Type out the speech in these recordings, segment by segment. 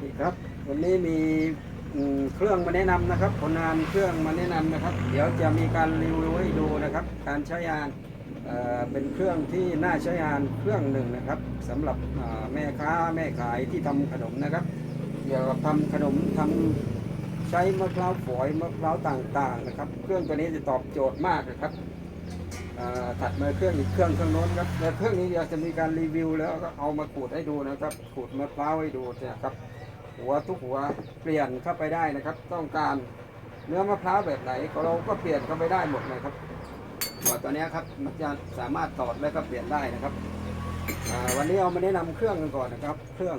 นี่ครับ วันนี้มีเครื่องมาแนะนำนะครับ ผลงานเครื่องมาแนะนำนะครับ เดี๋ยวจะมีการรีวิวให้ดูนะครับ การใช้งานเป็นเครื่องที่น่าใช้งานเครื่องหนึ่งนะครับสำหรับแม่ค้าแม่ขายที่ทำขนมนะครับเกี่ยวกับทำขนมทำใช้มะพร้าวฝอยมะพร้าวต่างๆนะครับ เครื่องตัวนี้จะตอบโจทย์มากนะครับ ถัดมาเครื่องอีกเครื่องเครื่องโน้นครับแต่เครื่องนี้เดี๋ยวจะมีการรีวิวแล้วก็เอามาขูดให้ดูนะครับ ขูดมะพร้าวให้ดูนะครับ หัวทุกหัวเปลี่ยนเข้าไปได้นะครับ ต้องการเนื้อมะพร้าวแบบไหนเราก็เปลี่ยนเข้าไปได้หมดเลยครับหัวตัวนี้ครับมันจะสามารถถอดแล้วก็เปลี่ยนได้นะครับวันนี้เอามาแนะนำเครื่องกันก่อนนะครับ เครื่อง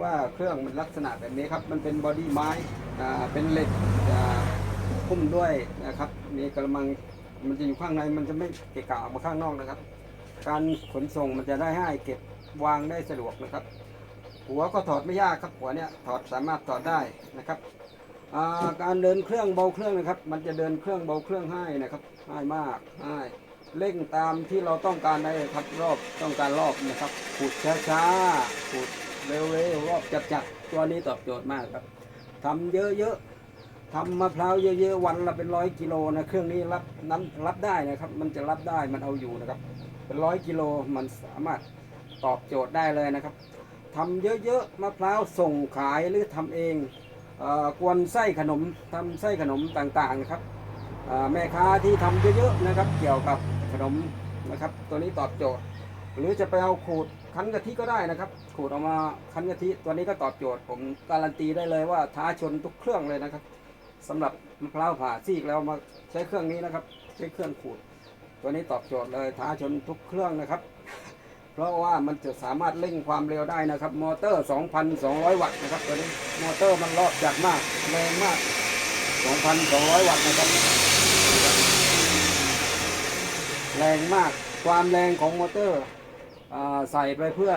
ว่าเครื่องมันลักษณะแบบนี้ครับมันเป็นบอดี้ไม้เป็นเหล็กหุ้มด้วยนะครับ มีกระมัง มันจะอยู่ข้างในมันจะไม่เกะกะออกมาข้างนอกนะครับ การขนส่งมันจะได้ให้เก็บวางได้สะดวกนะครับ หัวก็ถอดไม่ยากครับหัวเนี้ยถอดสามารถถอดได้นะครับาการเดินเครื่องเบาเครื่องนะครับ มันจะเดินเครื่องเบาเครื่องให้นะครับง่ายมากง่ายเร่งตามที่เราต้องการได้ครับรอบต้องการรอบนะครับขูดช้าๆขูดเร็วๆรอบจัดๆตัวนี้ตอบโจทย์มากครับทำเยอะๆ ทำมะพร้าวเยอะๆวันละเป็นร้อยกิโลนะเครื่องนี้รับน้ำรับได้นะครับ มันจะรับได้มันเอาอยู่นะครับ เป็นร้อยกิโลมันสามารถตอบโจทย์ได้เลยนะครับทำเยอะๆมะพร้าวส่งขายหรือทำเองเออกวนไส้ขนมทำไส้ขนมต่างๆนะครับแม่ค้าที่ทำเยอะๆนะครับ เกี่ยวกับขนมนะครับ ตัวนี้ตอบโจทย์ หรือจะไปเอาขูดคั้นกะทิก็ได้นะครับ ขูดออกมาคั้นกะทิตัวนี้ก็ตอบโจทย์ ผมการันตีได้เลยว่าท้าชนทุกเครื่องเลยนะครับ สำหรับมะพร้าวผ่าซีกแล้วมาใช้เครื่องนี้นะครับ ใช้เครื่องขูด ตัวนี้ตอบโจทย์เลยท้าชนทุกเครื่องนะครับ เพราะว่ามันจะสามารถเร่งความเร็วได้นะครับ มอเตอร์ 2,200 วัตต์นะครับ ตัวนี้มอเตอร์มันรอบจัดมากแรงมาก 2,200 วัตต์นะครับ แรงมากความแรงของมอเตอร์ใส่ไปเพื่อ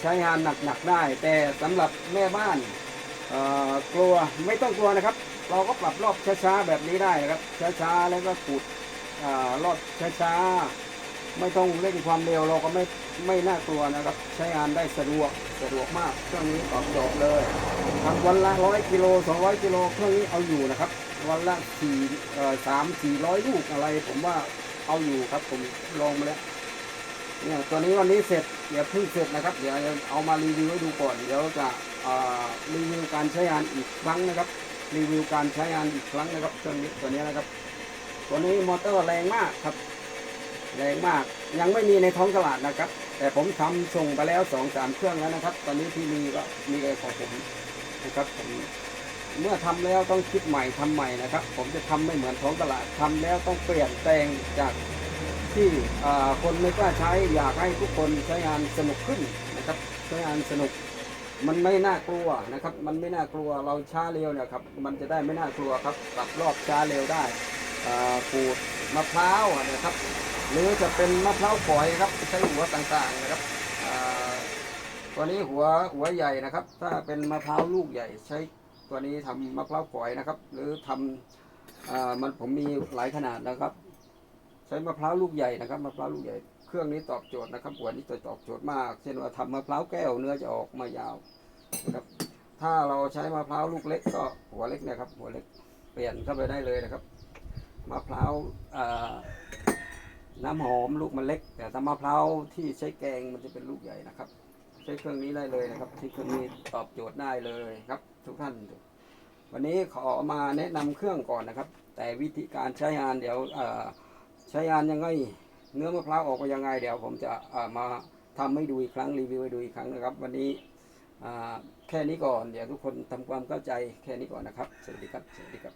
ใช้งานหนักๆได้ แต่สำหรับแม่บ้านกลัวไม่ต้องกลัวนะครับ เราก็ปรับรอบช้าๆแบบนี้ได้นะครับ ช้าๆแล้วก็ขูดอ่ารอบช้าๆไม่ต้องเร่งความเร็วเราก็ไม่ไม่น่ากลัวนะครับ ใช้งานได้สะดวกสะดวกมากเครื่องนี้ตอบโจทย์เลยทำวันละร้อยกิโลสองร้อยกิโลเครื่องนี้เอาอยู่นะครับ วันละสี่สามสี่ร้อยลูกอะไร ผมว่าเอาอยู่ครับผมลองมาแล้วเนี่ยตัวนี้วันนี้เสร็จเดี๋ยวเพิ่งเสร็จนะครับ เดี๋ยวเอามารีวิวให้ดูก่อน เดี๋ยวจะรีวิวการใช้งานอีกครั้งนะครับ รีวิวการใช้งานอีกครั้งนะครับเครื่องนี้ตัวนี้นะครับ ตัวนี้มอเตอร์แรงมากครับ แรงมากยังไม่มีในท้องตลาดนะครับ แต่ผมทำส่งไปแล้วสองสามเครื่องแล้วนะครับ ตอนนี้ที่มีก็มีไอ้ของผมนะครับผมเมื่อทำแล้วต้องคิดใหม่ทำใหม่นะครับ ผมจะทำไม่เหมือนท้องตลาดทำแล้วต้องเปลี่ยนแปลงจากที่คนไม่กล้าใช้อยากให้ทุกคนใช้งานสนุกขึ้นนะครับ ใช้งานสนุก มันไม่น่ากลัวนะครับ มันไม่น่ากลัวเราช้าเร็วเนี่ยครับมันจะได้ไม่น่ากลัวครับปรับรอบช้าเร็วได้อ่าขูดมะพร้าวนะครับ หรือจะเป็นมะพร้าวฝอยครับใช้หัวต่างๆนะครับตัวนี้หัวหัวใหญ่นะครับ ถ้าเป็นมะพร้าวลูกใหญ่ ใช้ตัวนี้ทำมะพร้าวฝอยนะครับ หรือทำอ่ามันผมมีหลายขนาดนะครับ ใช้มะพร้าวลูกใหญ่นะครับมะพร้าวลูกใหญ่ เครื่องนี้ตอบโจทย์นะครับหัวนี้จะตอบโจทย์มาก เช่นว่าทำมะพร้าวแก้วเนื้อจะออกมายาวนะครับ ถ้าเราใช้มะพร้าวลูกเล็กก็หัวเล็กนะครับ หัวเล็กเปลี่ยนเข้าไปได้เลยนะครับมะพร้าวน้ำหอมลูกมันเล็ก แต่ถ้ามะพร้าวที่ใช้แกงมันจะเป็นลูกใหญ่นะครับ ใช้เครื่องนี้ได้เลยนะครับใช้เครื่องนี้ตอบโจทย์ได้เลยครับ ทุกท่าน วันนี้ขอมาแนะนำเครื่องก่อนนะครับ แต่วิธีการใช้งานเดี๋ยวใช้งานยังไง เนื้อมะพร้าวออกมายังไง เดี๋ยวผมจะเอ่อมาทำให้ดูอีกครั้งรีวิวให้ดูอีกครั้งนะครับ วันนี้อ่าแค่นี้ก่อนเดี๋ยวทุกคนทำความเข้าใจแค่นี้ก่อนนะครับ สวัสดีครับ สวัสดีครับ